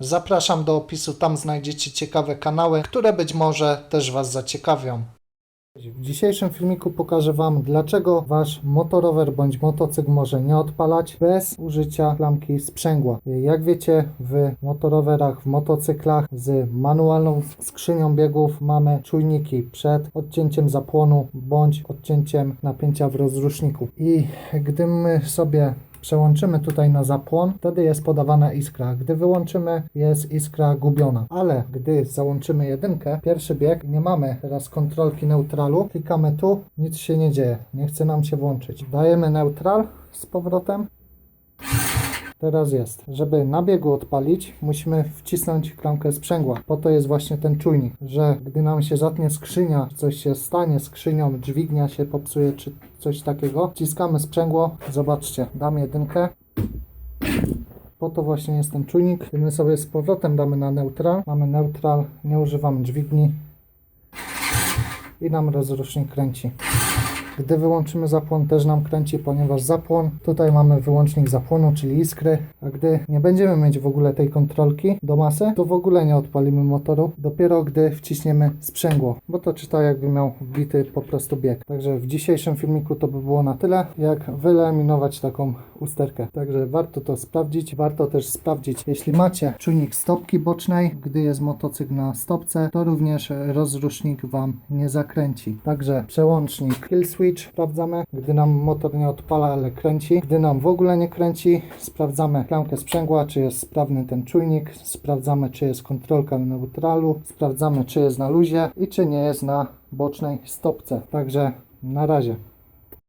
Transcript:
Zapraszam do opisu, tam znajdziecie ciekawe kanały, które być może też Was zaciekawią. W dzisiejszym filmiku pokażę Wam, dlaczego Wasz motorower bądź motocykl może nie odpalać bez użycia klamki sprzęgła. Jak wiecie, w motorowerach, w motocyklach z manualną skrzynią biegów mamy czujniki przed odcięciem zapłonu bądź odcięciem napięcia w rozruszniku. I gdy my sobie przełączymy tutaj na zapłon, wtedy jest podawana iskra. Gdy wyłączymy, jest iskra gubiona. Ale gdy załączymy jedynkę, pierwszy bieg, nie mamy teraz kontrolki neutralu, klikamy tu, nic się nie dzieje, nie chce nam się włączyć. Dajemy neutral z powrotem. Teraz jest. Żeby na biegu odpalić, musimy wcisnąć klamkę sprzęgła. Po to jest właśnie ten czujnik, że gdy nam się zatnie skrzynia, coś się stanie skrzynią, dźwignia się popsuje czy coś takiego, wciskamy sprzęgło. Zobaczcie, dam jedynkę. Po to właśnie jest ten czujnik. My sobie z powrotem damy na neutral, mamy neutral, nie używamy dźwigni i nam rozrusznik kręci. Gdy wyłączymy zapłon, też nam kręci, ponieważ zapłon, tutaj mamy wyłącznik zapłonu, czyli iskry, a gdy nie będziemy mieć w ogóle tej kontrolki do masy, to w ogóle nie odpalimy motoru, dopiero gdy wciśniemy sprzęgło, bo to czyta jakby miał wbity po prostu bieg. Także w dzisiejszym filmiku to by było na tyle, jak wyeliminować taką usterkę. Także warto to sprawdzić, warto też sprawdzić, jeśli macie czujnik stopki bocznej, gdy jest motocykl na stopce, to również rozrusznik Wam nie zakręci. Także przełącznik kill switch sprawdzamy, gdy nam motor nie odpala, ale kręci. Gdy nam w ogóle nie kręci, sprawdzamy klamkę sprzęgła, czy jest sprawny ten czujnik, sprawdzamy, czy jest kontrolka neutralu, sprawdzamy, czy jest na luzie i czy nie jest na bocznej stopce. Także na razie.